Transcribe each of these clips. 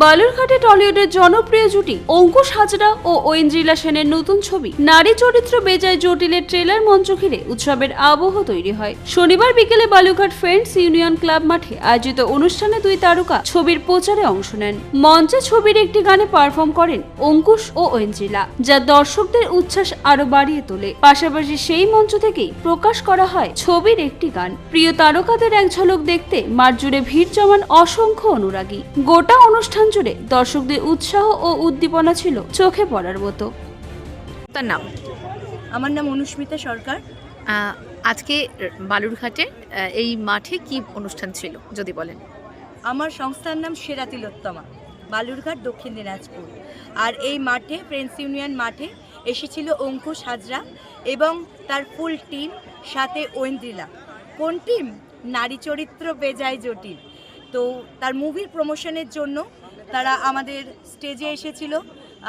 বালুরঘাটে টলিউডের জনপ্রিয় জুটি অঙ্কুশ হাজরা ও ঐন্দ্রিলা সেনের নতুন ছবি নারী চরিত্র বেজায় জটিলের ট্রেলার মঞ্চ ঘিরে উৎসবের আবহ তৈরি হয়। শনিবার বিকেলে বালুরঘাট ফ্রেন্ডস ইউনিয়ন ক্লাব মাঠে আয়োজিত অনুষ্ঠানে দুই তারকা ছবির প্রচারে অংশ নেন। মঞ্চে ছবির একটি গানে পারফর্ম করেন অঙ্কুশ ও ঐন্দ্রিলা, যা দর্শকদের উচ্ছ্বাস আরও বাড়িয়ে তোলে। পাশাপাশি সেই মঞ্চ থেকেই প্রকাশ করা হয় ছবির একটি গান। প্রিয় তারকাদের এক ঝলক দেখতে মাঠ জুড়ে ভিড় জমান অসংখ্য অনুরাগী। গোটা অনুষ্ঠান জুড়ে দর্শকদের উৎসাহ ও উদ্দীপনা ছিল চোখে পড়ার মতো। তার নাম? আমার নাম অনুস্মিতা সরকার। আজকে বালুরঘাটে এই মাঠে কি অনুষ্ঠান ছিল যদি বলেন? আমার সংস্থার নাম সেরা তিলোত্তমা বালুরঘাট দক্ষিণ দিনাজপুর। আর এই মাঠে ফ্রেন্ডস ইউনিয়ন মাঠে এসেছিল অঙ্কুশ হাজরা এবং তার ফুল টিম সাথে ঐন্দ্রিলা। কোন টিম? নারী চরিত্র বেজায় জটিল। তো তার মুভির প্রমোশনের জন্য তারা আমাদের স্টেজে এসেছিল।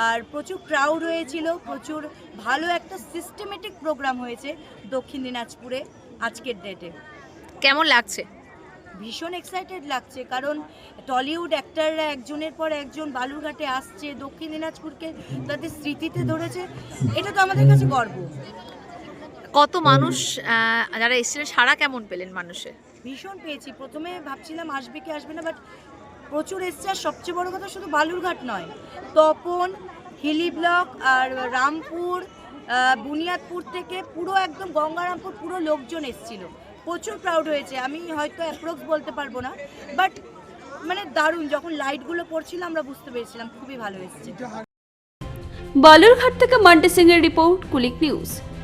আর প্রচুর ক্রাউড হয়েছিল প্রচুর ভালো একটা সিস্টেমেটিক প্রোগ্রাম হয়েছে দক্ষিণ দিনাজপুরে আজকের ডেটে কেমন লাগছে? ভীষণ এক্সাইটেড লাগছে কারণ টলিউড অ্যাক্টাররা একজনের পর একজন বালুরঘাটে আসছে দক্ষিণ দিনাজপুরকে তাদের স্মৃতিতে ধরেছে এটা তো আমাদের কাছে গর্ব। কত মানুষ যারা এসেছিলেন সারা কেমন পেলেন মানুষের? ভীষণ পেয়েছি। প্রথমে ভাবছিলাম আসবে কি আসবে না বাট প্রচুর এসছে। আর সবচেয়ে বড় কথা শুধু বালুরঘাট নয় তপন হিলি ব্লক আর রামপুর বুনিয়াদপুর থেকে পুরো একদম গঙ্গারামপুর পুরো লোকজন এসছিল। প্রচুর প্রাউড হয়েছে। আমি হয়তো অ্যাপ্রক্স বলতে পারব না বাট মানে দারুণ। যখন লাইটগুলো পড়ছিল আমরা বুঝতে পেরেছিলাম খুবই ভালো এসেছে। বালুরঘাট থেকে মান্টি সিং এর রিপোর্ট কুলিক নিউজ